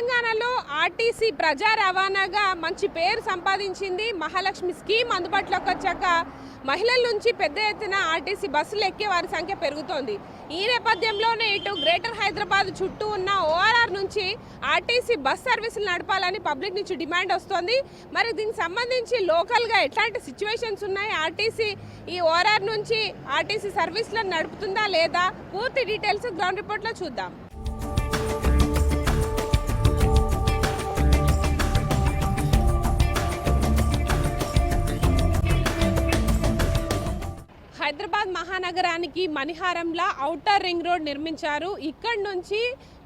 తెలంగాణలో ఆర్టీసీ ప్రజా రవాణాగా మంచి పేరు సంపాదించింది మహాలక్ష్మి స్కీమ్. అందుబాటులోకి వచ్చాక మహిళల నుంచి పెద్ద ఎత్తున ఆర్టీసీ బస్సులు ఎక్కే వారి సంఖ్య పెరుగుతోంది. ఈ నేపథ్యంలోనే ఇటు గ్రేటర్ హైదరాబాద్ చుట్టూ ఉన్న ఓఆర్ఆర్ నుంచి ఆర్టీసీ బస్ సర్వీసులు నడపాలని పబ్లిక్ నుంచి డిమాండ్ వస్తోంది. మరి దీనికి సంబంధించి లోకల్గా ఎట్లాంటి సిచ్యువేషన్స్ ఉన్నాయి? ఆర్టీసీ ఈ ఓఆర్ఆర్ నుంచి ఆర్టీసీ సర్వీసులను నడుపుతుందా లేదా? పూర్తి డీటెయిల్స్ గ్రౌండ్ రిపోర్ట్లో చూద్దాం. హైదరాబాద్ మహానగరానికి మణిహారంలా ఔటర్ రింగ్ రోడ్ నిర్మించారు. ఇక్కడి నుంచి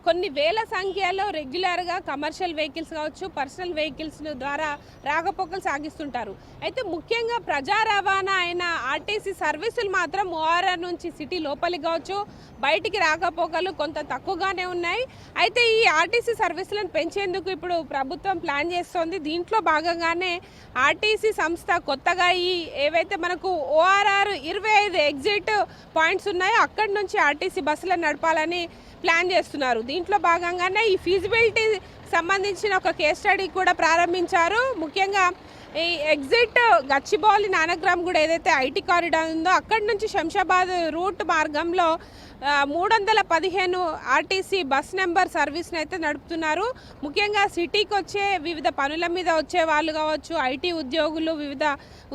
కొన్ని వేల సంఖ్యలో రెగ్యులర్గా కమర్షియల్ వెహికల్స్ కావచ్చు పర్సనల్ వెహికల్స్ ద్వారా రాకపోకలు సాగిస్తుంటారు. అయితే ముఖ్యంగా ప్రజా రవాణా అయిన ఆర్టీసీ సర్వీసులు మాత్రం ఓఆర్ఆర్ నుంచి సిటీ లోపలికి కావచ్చు బయటికి రాకపోకలు కొంత తక్కువగానే ఉన్నాయి. అయితే ఈ ఆర్టీసీ సర్వీసులను పెంచేందుకు ఇప్పుడు ప్రభుత్వం ప్లాన్ చేస్తోంది. దీంట్లో భాగంగానే ఆర్టీసీ సంస్థ కొత్తగా ఈ ఏవైతే మనకు ఓఆర్ఆర్ ఇరవై ఐదు ఎగ్జిట్ పాయింట్స్ ఉన్నాయో అక్కడి నుంచి ఆర్టీసీ బస్సులను నడపాలని ప్లాన్ చేస్తున్నారు. దీంట్లో భాగంగానే ఈ ఫీజిబిలిటీ సంబంధించిన ఒక కేస్ స్టడీ కూడా ప్రారంభించారు. ముఖ్యంగా ఈ ఎగ్జిట్ గచ్చిబౌలి నానగ్రామ్ కూడా ఏదైతే ఐటీ కారిడార్ ఉందో అక్కడి నుంచి శంషాబాద్ రూట్ మార్గంలో మూడు వందల పదిహేను ఆర్టీసీ బస్ నెంబర్ సర్వీస్ని అయితే నడుపుతున్నారు. ముఖ్యంగా సిటీకి వచ్చే వివిధ పనుల మీద వచ్చే వాళ్ళు కావచ్చు ఐటీ ఉద్యోగులు వివిధ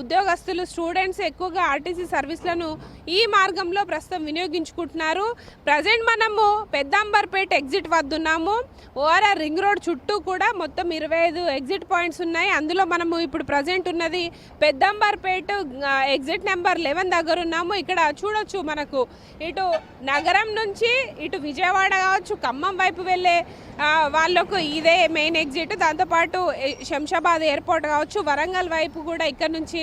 ఉద్యోగస్తులు స్టూడెంట్స్ ఎక్కువగా ఆర్టీసీ సర్వీస్లను ఈ మార్గంలో ప్రస్తుతం వినియోగించుకుంటున్నారు. ప్రజెంట్ మనము పెద్దాంబర్పేట ఎగ్జిట్ వద్ద ఉన్నాము ఓఆర్ఆర్ రింగ్ రోడ్ చుట్టూ కూడా మొత్తం ఇరవై ఐదు ఎగ్జిట్ పాయింట్స్ ఉన్నాయి. అందులో మనము ఇప్పుడు ప్రజెంట్ ఉన్నది పెద్దాంబర్పేట ఎగ్జిట్ నెంబర్ లెవెన్ దగ్గర ఉన్నాము. ఇక్కడ చూడొచ్చు మనకు ఇటు నగరం నుంచి ఇటు విజయవాడ కావచ్చు ఖమ్మం వైపు వెళ్ళే వాళ్ళకు ఇదే మెయిన్ ఎగ్జిట్ దాంతోపాటు శంషాబాద్ ఎయిర్పోర్ట్ కావచ్చు వరంగల్ వైపు కూడా ఇక్కడ నుంచి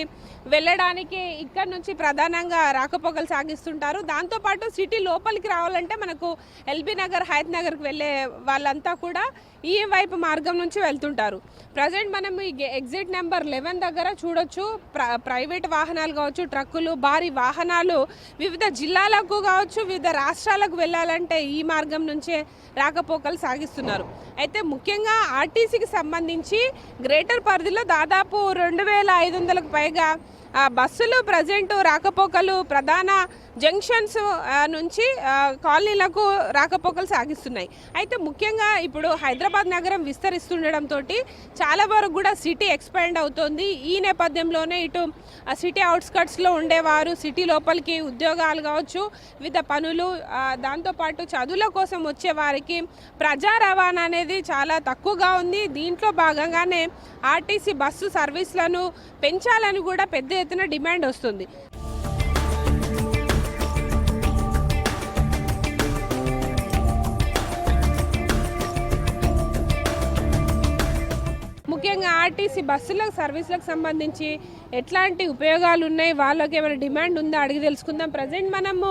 వెళ్ళడానికి ఇక్కడ నుంచి ప్రధానంగా రాకపోకలు సాగిస్తుంటారు. దాంతోపాటు సిటీ లోపలికి రావాలంటే మనకు ఎల్బీ నగర్ హయత్ నగర్కి వెళ్ళే వాళ్ళంతా కూడా ఈ వైపు మార్గం నుంచి వెళ్తుంటారు. ప్రజెంట్ మనం ఈ ఎగ్జిట్ నెంబర్ లెవెన్ దగ్గర చూడొచ్చు. ప్ర ప్రైవేట్ వాహనాలు కావచ్చు ట్రక్కులు భారీ వాహనాలు వివిధ జిల్లాలకు కావచ్చు వివిధ రాష్ట్రాలకు వెళ్ళాలంటే ఈ మార్గం నుంచే రాకపోకలు సాగిస్తున్నారు. అయితే ముఖ్యంగా ఆర్టీసీకి సంబంధించి గ్రేటర్ పరిధిలో దాదాపు రెండు వేల ఐదు వందలకు పైగా బస్సులు ప్రజెంట్ రాకపోకలు ప్రధాన జంక్షన్స్ నుంచి కాలనీలకు రాకపోకలు సాగిస్తున్నాయి. అయితే ముఖ్యంగా ఇప్పుడు హైదరాబాద్ నగరం విస్తరిస్తుండడంతో చాలా వరకు కూడా సిటీ ఎక్స్పాండ్ అవుతోంది. ఈ నేపథ్యంలోనే ఇటు సిటీ అవుట్స్కట్స్లో ఉండేవారు సిటీ లోపలికి ఉద్యోగాలు కావచ్చు వివిధ పనులు దాంతోపాటు చదువుల కోసం వచ్చే వారికి ప్రజా రవాణా అనేది చాలా తక్కువగా ఉంది. దీంట్లో భాగంగానే ఆర్టీసీ బస్సు సర్వీసులను పెంచాలని కూడా పెద్ద ఎత్తున డిమాండ్ వస్తుంది. ముఖ్యంగా ఆర్టీసీ బస్సులకు సర్వీసులకు సంబంధించి ఎట్లాంటి ఉపయోగాలు ఉన్నాయి వాళ్ళకి ఏమైనా డిమాండ్ ఉందా అడిగి తెలుసుకుందాం. ప్రజెంట్ మనము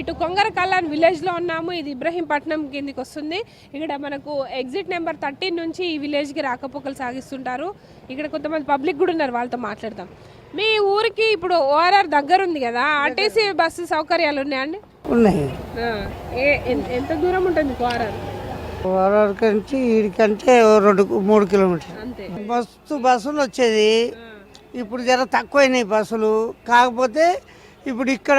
ఇటు కొంగర కళ్యాణ్ విలేజ్లో ఉన్నాము ఇది ఇబ్రహీంపట్నం కిందికి వస్తుంది. ఇక్కడ మనకు ఎగ్జిట్ నెంబర్ థర్టీన్ నుంచి ఈ విలేజ్కి రాకపోకలు సాగిస్తుంటారు. ఇక్కడ కొంతమంది పబ్లిక్ కూడా ఉన్నారు వాళ్ళతో మాట్లాడదాం. మీ ఊరికి ఇప్పుడు ఓఆర్ఆర్ దగ్గర ఉంది కదా ఆర్టీసీ బస్సు సౌకర్యాలు ఉన్నాయండి? ఉన్నాయి. ఎంత దూరం ఉంటుంది ఓఆర్ఆర్ వరకు నుంచి వీడికంటే రెండు మూడు కిలోమీటర్లు. అంతే. బస్సు బస్సులు వచ్చేది. ఇప్పుడు జర తక్కువైనాయి బస్సులు. కాకపోతే ఇప్పుడు ఇక్కడ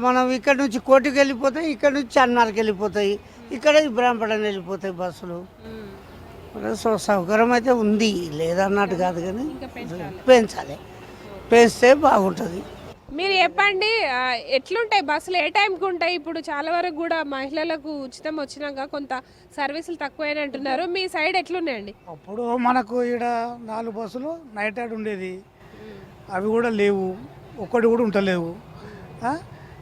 మనం ఇక్కడ నుంచి కోటికి వెళ్ళిపోతాయి ఇక్కడ నుంచి చార్మినార్కి వెళ్ళిపోతాయి ఇక్కడ ఇబ్రాంపట్నం వెళ్ళిపోతాయి బస్సులు. సో- సౌకర్యం అయితే ఉంది. లేదన్నట్టు కాదు కానీ పెంచాలి. పెంచితే బాగుంటుంది. మీరు చెప్పండి ఎట్లుంటాయి బస్సులు? ఏ టైంకి ఉంటాయి? ఇప్పుడు చాలా వరకు కూడా మహిళలకు ఉచితం వచ్చినాక కొంత సర్వీసులు తక్కువైన అంటున్నారు. మీ సైడ్ ఎట్లున్నాయండి? అప్పుడు మనకు ఈడ నాలుగు బస్సులు నైట్ రైడ్ ఉండేది. అవి కూడా లేవు. ఒక్కటి కూడా ఉంటలేవు. ఆ?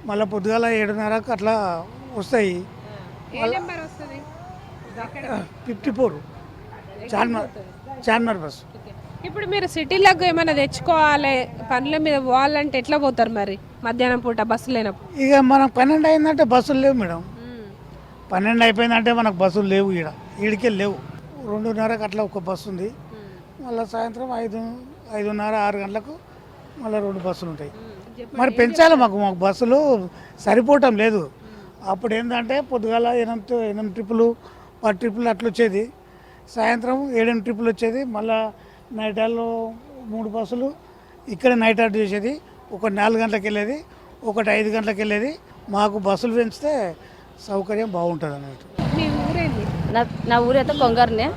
మళ్ళీ పొద్దుగాల ఏడున్నరకు అట్లా వస్తాయి. Fifty four. Charminar Charminar bus. ఇప్పుడు మీరు సిటీలకు ఏమైనా తెచ్చుకోవాలి పనుల మీద పోవాలంటే ఎట్లా పోతారు మరి? మధ్యాహ్నం పూట బస్సు లేనప్పుడు? ఇక మనకు పన్నెండు అయిందంటే బస్సులు లేవు మేడం. పన్నెండు అయిపోయిందంటే మనకు బస్సులు లేవు ఈడ. ఈడికే లేవు. రెండున్నరకు అట్లా ఒక బస్సు ఉంది. మళ్ళీ సాయంత్రం ఐదు ఐదున్నర ఆరు గంటలకు మళ్ళీ రెండు బస్సులు ఉంటాయి. మరి పెంచాలి మాకు మాకు బస్సులు సరిపోవటం లేదు. అప్పుడు ఏంటంటే పొద్దుగాల ఎనిమిది ఎనిమిది ట్రిప్పులు పది ట్రిప్పులు అట్లా వచ్చేది. సాయంత్రం ఏడెనిమిది ట్రిప్పులు వచ్చేది. మళ్ళా నైట్ హాల్లో మూడు బస్సులు ఇక్కడ నైట్ అవుట్ చేసేది. ఒకటి నాలుగు గంటలకు వెళ్ళేది ఒకటి ఐదు గంటలకు వెళ్ళేది. మాకు బస్సులు పెంచితే సౌకర్యం బాగుంటుంది అన్నట్టు. మీ ఊరేంది? నా నా ఊరైతే కొంగర్నే.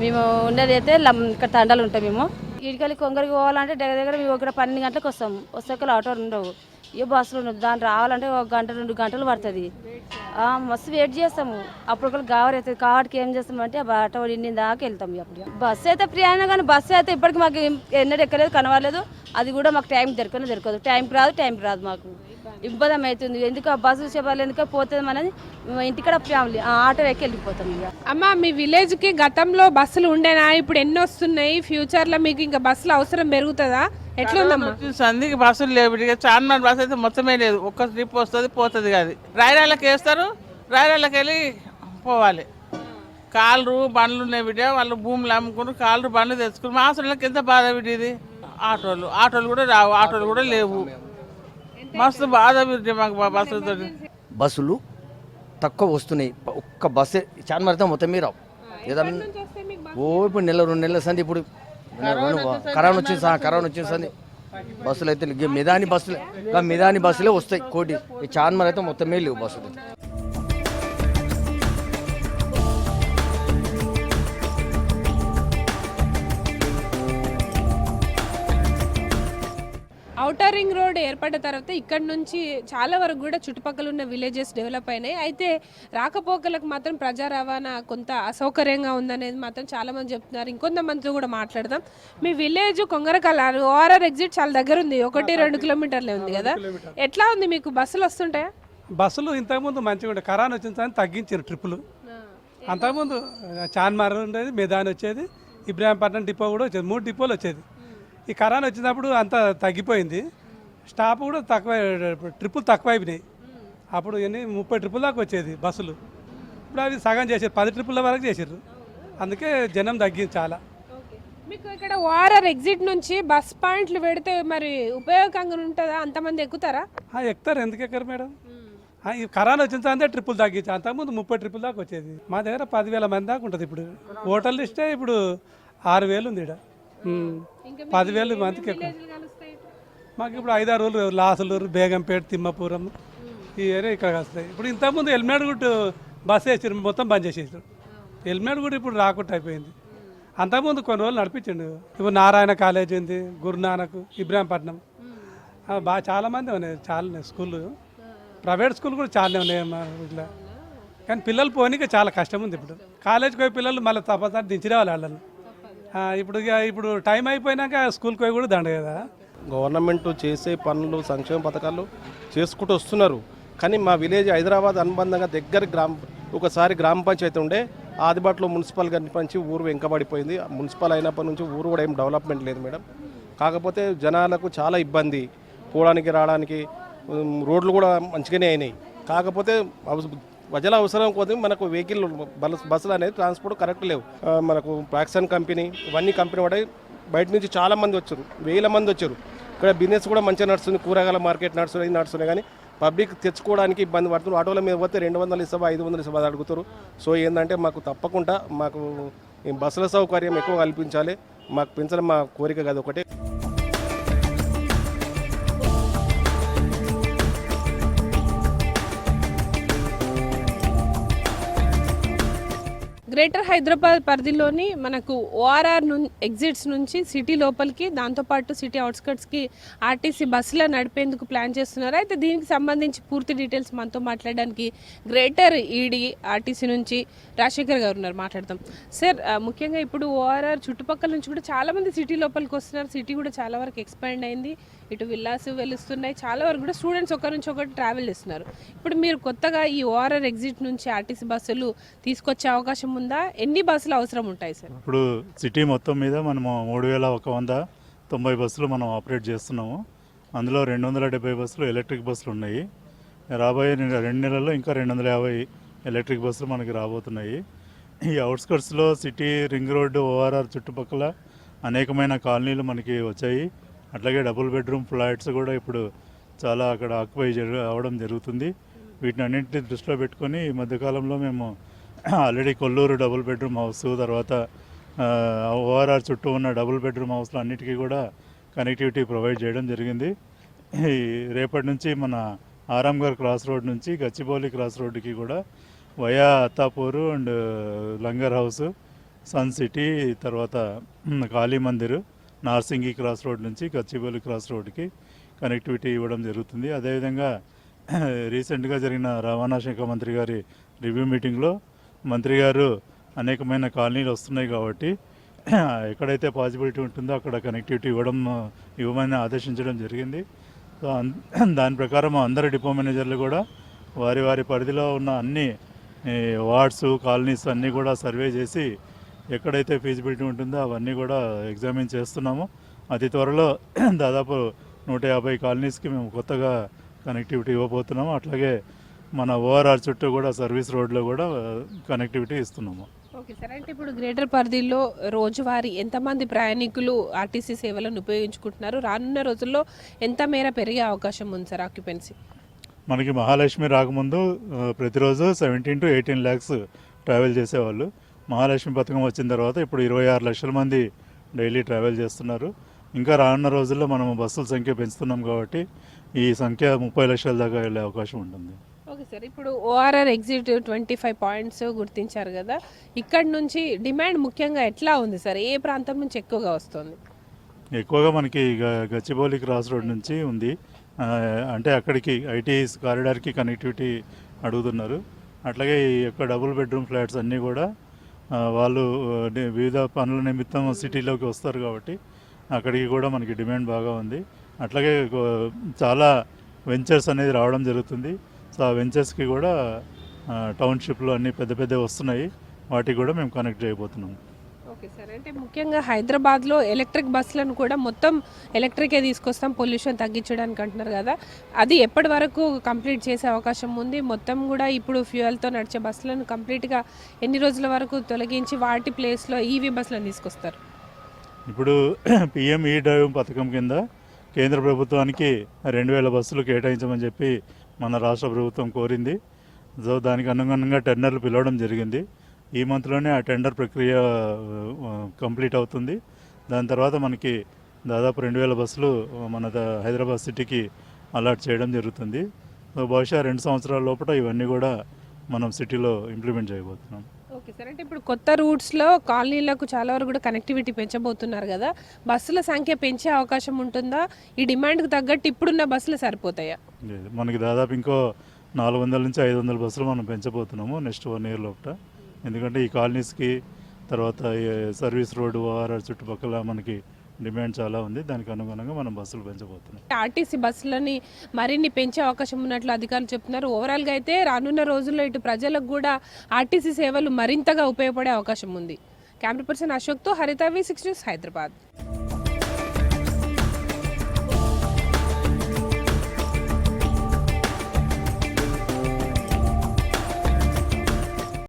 మేము ఉండేది అయితే ఇక్కడ తండాలు ఉంటాం మేము. ఇటుకెళ్ళి కొంగరికి పోవాలంటే దగ్గర దగ్గర మేము ఇక్కడ పన్నెండు గంటలకు వస్తాం వస్తాక ఆటోలు ఉండవు. ఏ బస్సులు ఉండవు. దాని రావాలంటే ఒక గంట రెండు గంటలు పడుతుంది. మస్తు వెయిట్ చేస్తాము. అప్పుడు ఒకళ్ళు గావర్ అవుతుంది కాబట్టి ఏం చేస్తామంటే అంటే ఆటో నిండి దాకా వెళ్తాం అప్పుడు బస్సు అయితే ఫ్రీ అయినా కానీ బస్సు అయితే ఇప్పటికి మాకు ఎన్నడూ ఎక్కలేదు కనవలేదు అది కూడా మాకు టైం దొరకనే దొరకదు. టైంకి రాదు టైంకి రాదు మాకు. ఇబ్బంది అవుతుంది ఎందుకు ఆ బస్సు చెప్పాలి ఎందుకు పోతుంది మేము ఇంటికాడ ఫ్యామిలీ ఆ ఆటో ఎక్కి వెళ్ళిపోతాం ఇక. అమ్మ మీ విలేజ్కి గతంలో బస్సులు ఉండేనా? ఇప్పుడు ఎన్ని వస్తున్నాయి? ఫ్యూచర్లో మీకు ఇంకా బస్సులు అవసరం పెరుగుతుందా? ఎట్లుందమ్మా? సంధికి బస్సులు లేవు. ఇక చార్మినార్ బస్సు అయితే మొత్తమే లేదు. ఒక్క ట్రిప్ వస్తుంది పోతుంది కాదు. రాయరాళ్ళకి వేస్తారు. రాయరాళ్ళకి వెళ్ళి పోవాలి. కాళ్ళు బండ్లు ఉన్నాయి బిడ్డ. వాళ్ళు భూములు అమ్ముకుని కాళ్ళు బండ్లు తెచ్చుకుని మాసులకి ఎంత బాధ బిడ్డ ఇది? ఆటోలు. ఆటోలు కూడా రావు. ఆటోలు కూడా లేవు. మస్తు బాధ బిడ్డ మాకు బస్సులతో బస్సులు తక్కువ వస్తున్నాయి. ఒక్క బస్సే చార్మినార్ అయితే మొత్తం మీద రావు ఏదన్నా ఓ ఇప్పుడు నెల రెండు నెలల సంది ఇప్పుడు. కరోనా వచ్చింది సా- కరోనా వచ్చింది సంది బస్సులు అయితే మిదాని బస్సులు మిదాని బస్సులే వస్తాయి కోటి. ఈ చార్మినార్ అయితే మొత్తమే లేవు బస్సులు. ఔటర్ రింగ్ రోడ్ ఏర్పడిన తర్వాత ఇక్కడ నుంచి చాలా వరకు కూడా చుట్టుపక్కల ఉన్న విలేజెస్ డెవలప్ అయినాయి. అయితే రాకపోకలకు మాత్రం ప్రజా రవాణా కొంత అసౌకర్యంగా ఉందనేది మాత్రం చాలా మంది చెప్తున్నారు. ఇంకొంతమందితో కూడా మాట్లాడదాం. మీ విలేజ్ కొంగరకల్ ఓఆర్ఆర్ ఎగ్జిట్ చాలా దగ్గర ఉంది. ఒకటి రెండు కిలోమీటర్లే ఉంది కదా? ఎట్లా ఉంది మీకు? బస్సులు వస్తుంటాయా? బస్సులు ఇంతకుముందు మంచిగా ఉండే. కరోనా వచ్చిన తర్వాత తగ్గించారు ట్రిప్పులు. అంతకుముందు ఆ, చార్మార్ ఉండేది మెదాన్ వచ్చేది ఇబ్రాహీంపట్నం డిపో కూడా వచ్చేది. మూడు డిపోలు వచ్చేది. ఈ కరోనా వచ్చినప్పుడు అంత తగ్గిపోయింది. స్టాప్ కూడా తక్కువ ట్రిప్పులు తక్కువ అయిపోయినాయి అప్పుడు ఎన్ని ముప్పై ట్రిప్పుల దాకా వచ్చేది బస్సులు. ఇప్పుడు అవి సగం చేసారు పది ట్రిప్పుల వరకు చేసారు అందుకే జనం తగ్గింది చాలా. మీకు ఇక్కడ ఓఆర్ఆర్ ఎగ్జిట్ నుంచి బస్ పాయింట్లు పెడితే మరి ఉపయోగకరంగా ఉంటుందా? అంతమంది ఎక్కుతారా? ఎక్కుతారు. ఎందుకు ఎక్కరు మేడం? ఈ కరోనా వచ్చిన తర్వాత ట్రిప్పులు తగ్గించి అంతకుముందు ముప్పై ట్రిప్పుల దాకా వచ్చేది. మా దగ్గర పదివేల మంది దాకా ఉంటుంది ఇప్పుడు. హోటల్ లిస్టే ఇప్పుడు ఆరు వేలు ఉంది ఇక్కడ పదివేలు మందికి ఎక్కువ. మాకు ఇప్పుడు ఐదారు రోజులు లాసులూరు బేగంపేట తిమ్మపురం ఈ ఏరియా ఇక్కడ వస్తాయి ఇప్పుడు ఇంతకుముందు ఎల్మేడ్ గుట్టు బస్ వేసారు మొత్తం బంద్ చేసేసారు. ఎల్మేడ్ కూడా ఇప్పుడు రాకుండా అయిపోయింది. అంతకుముందు కొన్ని రోజులు నడిపించండు. ఇప్పుడు నారాయణ కాలేజ్ ఉంది గురునానక్ ఇబ్రాహీంపట్నం. బాగా చాలా మంది ఉన్నాయి చాలా స్కూళ్ళు ప్రైవేట్ స్కూల్ కూడా చాలా ఉన్నాయి మా ఇట్లా కానీ పిల్లలు పోనీకి చాలా కష్టం ఉంది ఇప్పుడు. కాలేజ్కి పోయి పిల్లలు మళ్ళీ తప్పసారి దించిరావాలి వాళ్ళని. ఆ, ఇప్పుడు ఇక ఇప్పుడు టైం అయిపోయినాక స్కూల్కి పోయి కూడా దండ కదా. గవర్నమెంట్ చేసే పనులు సంక్షేమ పథకాలు చేసుకుంటూ వస్తున్నారు. కానీ మా విలేజ్ హైదరాబాద్ అనుబంధంగా దగ్గర గ్రామ ఒకసారి గ్రామ పంచాయతీ ఉండే ఆదిబాట్లో మున్సిపల్ కనిపించి ఊరు వెంకబడిపోయింది. మున్సిపల్ అయినప్పటి నుంచి ఊరు కూడా ఏం డెవలప్మెంట్ లేదు మేడం. కాకపోతే జనాలకు చాలా ఇబ్బంది. పోవడానికి రావడానికి రోడ్లు కూడా మంచిగానే అయినాయి. కాకపోతే ప్రజల అవసరం కోసం మనకు వెహికల్ బస్సులు అనేది ట్రాన్స్పోర్ట్ కరెక్ట్ లేవు. మనకు ప్రాక్సన్ కంపెనీ ఇవన్నీ కంపెనీ కూడా బయట నుంచి చాలా మంది వచ్చారు. వేల మంది వచ్చారు. ఇక్కడ బిజినెస్ కూడా మంచిగా నడుస్తుంది. కూరగాయల మార్కెట్ నడుస్తున్నాయి నడుస్తున్నాయి కానీ పబ్లిక్ తెచ్చుకోవడానికి ఇబ్బంది పడుతున్నారు. ఆటోల మీద పోతే రెండు వందలు ఇస్తావా ఐదు వందలు ఇస్తావా అడుగుతారు. సో ఏంటంటే మాకు తప్పకుండా మాకు బస్సుల సౌకర్యం ఎక్కువ కల్పించాలి. మాకు పెంచడం మా కోరిక కాదు ఒకటే. గ్రేటర్ హైదరాబాద్ పరిధిలోని మనకు ఓఆర్ఆర్ను ఎగ్జిట్స్ నుంచి సిటీ లోపలికి దాంతోపాటు సిటీ అవుట్స్కట్స్కి ఆర్టీసీ బస్సులో నడిపేందుకు ప్లాన్ చేస్తున్నారు. అయితే దీనికి సంబంధించి పూర్తి డీటెయిల్స్ మనతో మాట్లాడడానికి గ్రేటర్ ఈడీ ఆర్టీసీ నుంచి రాజశేఖర్ గారు ఉన్నారు. మాట్లాడదాం. సార్ ముఖ్యంగా ఇప్పుడు ఓఆర్ఆర్ చుట్టుపక్కల నుంచి కూడా చాలామంది సిటీ లోపలికి వస్తున్నారు. సిటీ కూడా చాలా వరకు ఎక్స్పాండ్ అయింది. ఇటు విల్లాస్ వెలుస్తున్నాయి. చాలా వరకు కూడా స్టూడెంట్స్ ఒకరి నుంచి ఒకటి ట్రావెల్ చేస్తున్నారు. ఇప్పుడు మీరు కొత్తగా ఈ ఓఆర్ఆర్ ఎగ్జిట్ నుంచి ఆర్టీసీ బస్సులు తీసుకొచ్చే అవకాశం ఉందా? ఎన్ని బస్సులు అవసరం ఉంటాయి సార్? ఇప్పుడు సిటీ మొత్తం మీద మనము మూడు వేల ఒక వంద తొంభై బస్సులు మనం ఆపరేట్ చేస్తున్నాము. అందులో రెండు వందల డెబ్బై బస్సులు ఎలక్ట్రిక్ బస్సులు ఉన్నాయి. రాబోయే నెల- రెండు నెలల్లో ఇంకా రెండు వందల యాభై ఎలక్ట్రిక్ బస్సులు మనకి రాబోతున్నాయి. ఈ అవుట్స్కట్స్లో సిటీ రింగ్ రోడ్డు ఓఆర్ఆర్ చుట్టుపక్కల అనేకమైన కాలనీలు మనకి వచ్చాయి. అట్లాగే డబుల్ బెడ్రూమ్ ఫ్లాట్స్ కూడా ఇప్పుడు చాలా అక్కడ ఆక్యుపై జరు అవడం జరుగుతుంది. వీటిని అన్నింటినీ దృష్టిలో పెట్టుకొని ఈ మధ్యకాలంలో మేము already Kollur double bedroom house తర్వాత ఓఆర్ఆర్ చుట్టూ ఉన్న డబుల్ బెడ్రూమ్ హౌస్లు అన్నిటికీ కూడా కనెక్టివిటీ ప్రొవైడ్ చేయడం జరిగింది. ఈ రేపటి నుంచి మన ఆరాంఘర్ క్రాస్ రోడ్ నుంచి గచ్చిబౌలి క్రాస్ రోడ్డుకి కూడా via Attapur and Langar Houz Sun City తర్వాత కాళీ మందిర్ నార్సింగి క్రాస్ రోడ్ నుంచి గచ్చిబౌలి క్రాస్ రోడ్కి కనెక్టివిటీ ఇవ్వడం జరుగుతుంది. అదేవిధంగా రీసెంట్గా జరిగిన రవాణా శాఖ మంత్రి గారి రివ్యూ మీటింగ్లో మంత్రి గారు అనేకమైన కాలనీలు వస్తున్నాయి కాబట్టి ఎక్కడైతే పాసిబిలిటీ ఉంటుందో అక్కడ కనెక్టివిటీ ఇవ్వడం ఇవ్వమని ఆదేశించడం జరిగింది. సో దాని ప్రకారం అందరు డిపో మేనేజర్లు కూడా వారి వారి పరిధిలో ఉన్న అన్ని వార్డ్స్ కాలనీస్ అన్నీ కూడా సర్వే చేసి ఎక్కడైతే ఫీజిబిలిటీ ఉంటుందో అవన్నీ కూడా ఎగ్జామిన్ చేస్తున్నాము. అతి త్వరలో దాదాపు నూట యాభై కాలనీస్కి మేము కొత్తగా కనెక్టివిటీ ఇవ్వబోతున్నాము. అట్లాగే మన ఓఆర్ఆర్ చుట్టూ కూడా సర్వీస్ రోడ్లో కూడా కనెక్టివిటీ ఇస్తున్నాము. Okay sir. అంటే ఇప్పుడు గ్రేటర్ పరిధిలో రోజువారీ ఎంతమంది ప్రయాణికులు ఆర్టీసీ సేవలను ఉపయోగించుకుంటున్నారు? రానున్న రోజుల్లో ఎంత మేర పెరిగే అవకాశం ఉంది సార్ ఆక్యుపెన్సీ మనకి మహాలక్ష్మి రాకముందు ప్రతిరోజు seventeen to eighteen lakhs travel చేసేవాళ్ళు. మహాలక్ష్మి పథకం వచ్చిన తర్వాత ఇప్పుడు ఇరవై ఆరు లక్షల మంది డైలీ ట్రావెల్ చేస్తున్నారు. ఇంకా రానున్న రోజుల్లో మనం బస్సుల సంఖ్య పెంచుతున్నాం కాబట్టి ఈ సంఖ్య ముప్పై లక్షల దాకా వెళ్ళే అవకాశం ఉంటుంది. ఓకే సార్ ఇప్పుడు ORR exit twenty five points గుర్తించారు కదా. ఇక్కడ నుంచి డిమాండ్ ముఖ్యంగా ఎట్లా ఉంది సార్? ఏ ప్రాంతం నుంచి ఎక్కువగా వస్తుంది? ఎక్కువగా మనకి గచ్చిబౌలి క్రాస్ రోడ్ నుంచి ఉంది. అంటే అక్కడికి ఐటీ కారిడార్కి కనెక్టివిటీ అడుగుతున్నారు. అట్లాగే ఈ యొక్క డబుల్ బెడ్రూమ్ ఫ్లాట్స్ అన్నీ కూడా వాళ్ళు వివిధ పనుల నిమిత్తం సిటీలోకి వస్తారు కాబట్టి అక్కడికి కూడా మనకి డిమాండ్ బాగా ఉంది. అట్లాగే చాలా వెంచర్స్ అనేది రావడం జరుగుతుంది. సో ఆ వెంచర్స్కి కూడా టౌన్షిప్లో అన్ని పెద్ద పెద్దవి వస్తున్నాయి. వాటికి కూడా మేము కనెక్ట్ చేయబోతున్నాం. Okay sir. అంటే ముఖ్యంగా హైదరాబాద్లో ఎలక్ట్రిక్ బస్సులను కూడా మొత్తం ఎలక్ట్రికే తీసుకొస్తాం పొల్యూషన్ తగ్గించడానికి అంటున్నారు కదా. అది ఎప్పటి వరకు కంప్లీట్ చేసే అవకాశం ఉంది? మొత్తం కూడా ఇప్పుడు ఫ్యూయల్తో నడిచే బస్సులను కంప్లీట్గా ఎన్ని రోజుల వరకు తొలగించి వాటి ప్లేస్లో ఈవీ బస్సులను తీసుకొస్తారు? ఇప్పుడు పిఎం ఈ డ్రైవ్ పథకం కింద కేంద్ర ప్రభుత్వానికి రెండు వేల బస్సులు కేటాయించమని చెప్పి మన రాష్ట్ర ప్రభుత్వం కోరింది. సో దానికి అనుగుణంగా టెండర్లు పిలవడం జరిగింది. ఈ మంత్లోనే ఆ టెండర్ ప్రక్రియ కంప్లీట్ అవుతుంది. దాని తర్వాత మనకి దాదాపు రెండు వేల బస్సులు మన హైదరాబాద్ సిటీకి అలాట్ చేయడం జరుగుతుంది. బహుశా రెండు సంవత్సరాల లోపల ఇవన్నీ కూడా మనం సిటీలో ఇంప్లిమెంట్ చేయబోతున్నాం. ఓకే సార్ అంటే ఇప్పుడు కొత్త రూట్స్లో కాలనీలకు చాలా వరకు కూడా కనెక్టివిటీ పెంచబోతున్నారు కదా. బస్సుల సంఖ్య పెంచే అవకాశం ఉంటుందా? ఈ డిమాండ్కి తగ్గట్టు ఇప్పుడున్న బస్సులు సరిపోతాయా? లేదు మనకి దాదాపు ఇంకో నాలుగు వందల నుంచి ఐదు వందల బస్సులు మనం పెంచబోతున్నాము నెక్స్ట్ వన్ ఇయర్ లోపల. ఎందుకంటే ఈ కాలనీస్కి తర్వాత సర్వీస్ రోడ్డు ఓఆర్ఆర్ చుట్టుపక్కల మనకి డిమాండ్ చాలా ఉంది. దానికి అనుగుణంగా మనం బస్సులు పెంచబోతున్నాం. ఆర్టీసీ బస్సులని మరిన్ని పెంచే అవకాశం ఉన్నట్లు అధికారులు చెప్తున్నారు. ఓవరాల్గా అయితే రానున్న రోజుల్లో ఇటు ప్రజలకు కూడా ఆర్టీసీ సేవలు మరింతగా ఉపయోగపడే అవకాశం ఉంది. Camera person అశోక్తో Haritha V six news Hyderabad.